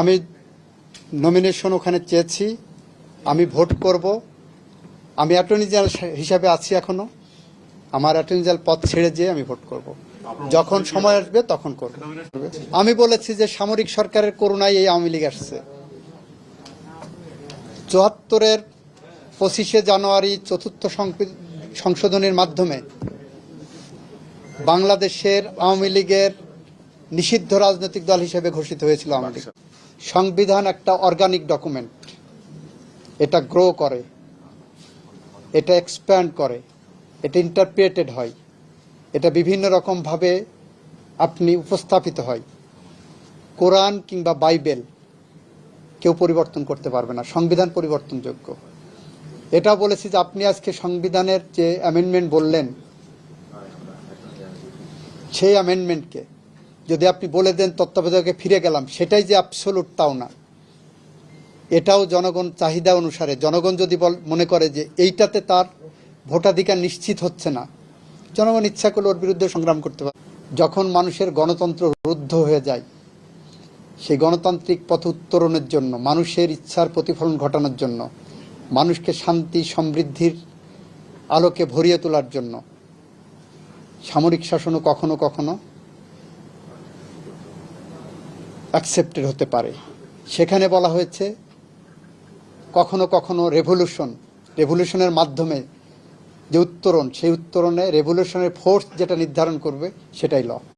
আমি নমিনেশন ওখানে চেয়েছি, আমি ভোট করব। আমি অ্যাটর্নি জেনারেল হিসাবে আছি এখনও। আমার অ্যাটর্নি জেনারেল পদ ছেড়ে যেয়ে আমি ভোট করব। যখন সময় আসবে তখন করব। আমি বলেছি যে সামরিক সরকারের করুণায় এই আওয়ামী লীগ আসছে। চুয়াত্তরের পঁচিশে জানুয়ারি চতুর্থ সংশোধনীর মাধ্যমে বাংলাদেশের আওয়ামী লীগের নিষিদ্ধ রাজনৈতিক দল হিসেবে ঘোষিত হয়েছিল লীগ সংবিধান একটা অর্গানিক ডকুমেন্ট এটা গ্রো করে। এটা এক্সপ্যান্ড করে। এটা ইন্টারপ্রিয়েটেড হয়। এটা বিভিন্ন রকমভাবে আপনি উপস্থাপিত হয়। কোরআন কিংবা বাইবেল কেউ পরিবর্তন করতে পারবে না। সংবিধান পরিবর্তনযোগ্য। এটা বলেছি যে আপনি আজকে সংবিধানের যে অ্যামেন্ডমেন্ট বললেন সেই অ্যামেন্ডমেন্টকে যদি আপনি বলে দেন তত্ত্বাবধায়কে ফিরে গেলাম, সেটাই যে অ্যাবসোলুট তাও না। এটাও জনগণ চাহিদা অনুসারে, জনগণ যদি বল, মনে করে যে এইটাতে তার ভোটাধিকার নিশ্চিত হচ্ছে না, জনগণ ইচ্ছা করলে ওর বিরুদ্ধে সংগ্রাম করতে পারে। যখন মানুষের গণতন্ত্র রুদ্ধ হয়ে যায়, সেই গণতান্ত্রিক পথ উত্তরণের জন্য, মানুষের ইচ্ছার প্রতিফলন ঘটানোর জন্য, মানুষকে শান্তি, সমৃদ্ধির আলোকে ভরিয়ে তোলার জন্য, সামরিক শাসনও কখনো কখনো অ্যাকসেপ্টেড হতে পারে। সেখানে বলা হয়েছে, কখনো কখনো রেভলিউশন রেভলিউশনের মাধ্যমে যে উত্তরণ, সেই উত্তরণে রেভলিউশনের ফোর্স যেটা নির্ধারণ করবে, সেটাই ল